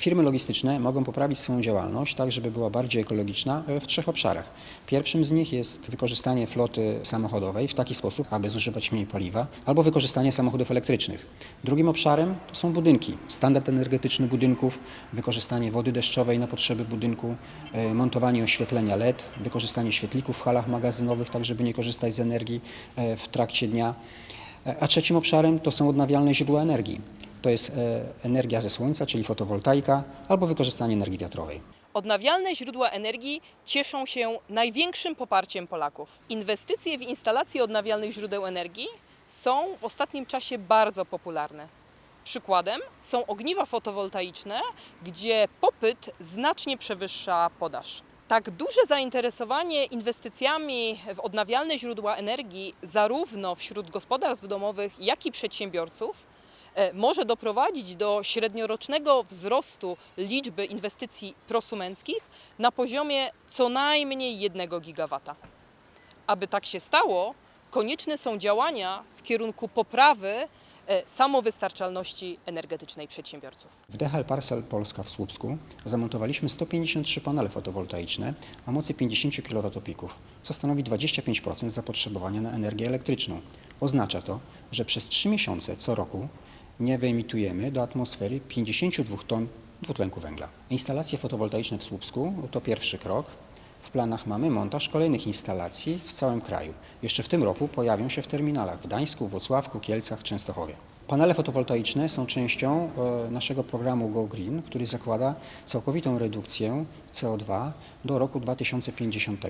Firmy logistyczne mogą poprawić swoją działalność tak, żeby była bardziej ekologiczna e, w trzech obszarach. Pierwszym z nich jest wykorzystanie floty samochodowej w taki sposób, aby zużywać mniej paliwa, albo wykorzystanie samochodów elektrycznych. Drugim obszarem to są budynki. Standard energetyczny budynków, wykorzystanie wody deszczowej na potrzeby budynku, e, montowanie oświetlenia LED, wykorzystanie świetlików w halach magazynowych, tak żeby nie korzystać z energii e, w trakcie dnia. A trzecim obszarem to są odnawialne źródła energii. To jest e, energia ze słońca, czyli fotowoltaika, albo wykorzystanie energii wiatrowej. Odnawialne źródła energii cieszą się największym poparciem Polaków. Inwestycje w instalacje odnawialnych źródeł energii są w ostatnim czasie bardzo popularne. Przykładem są ogniwa fotowoltaiczne, gdzie popyt znacznie przewyższa podaż. Tak duże zainteresowanie inwestycjami w odnawialne źródła energii, zarówno wśród gospodarstw domowych, jak i przedsiębiorców, może doprowadzić do średniorocznego wzrostu liczby inwestycji prosumenckich na poziomie co najmniej 1 gigawata. Aby tak się stało, konieczne są działania w kierunku poprawy e, samowystarczalności energetycznej przedsiębiorców. W DHL Parcel Polska w Słupsku zamontowaliśmy 153 panele fotowoltaiczne o mocy 50 kWp, co stanowi 25% zapotrzebowania na energię elektryczną. Oznacza to, że przez 3 miesiące co roku nie wyemitujemy do atmosfery 52 ton dwutlenku węgla. Instalacje fotowoltaiczne w Słupsku to pierwszy krok. W planach mamy montaż kolejnych instalacji w całym kraju. Jeszcze w tym roku pojawią się w terminalach w Gdańsku, Włocławku, Kielcach, Częstochowie. Panele fotowoltaiczne są częścią e, naszego programu Go Green, który zakłada całkowitą redukcję CO2 do roku 2050.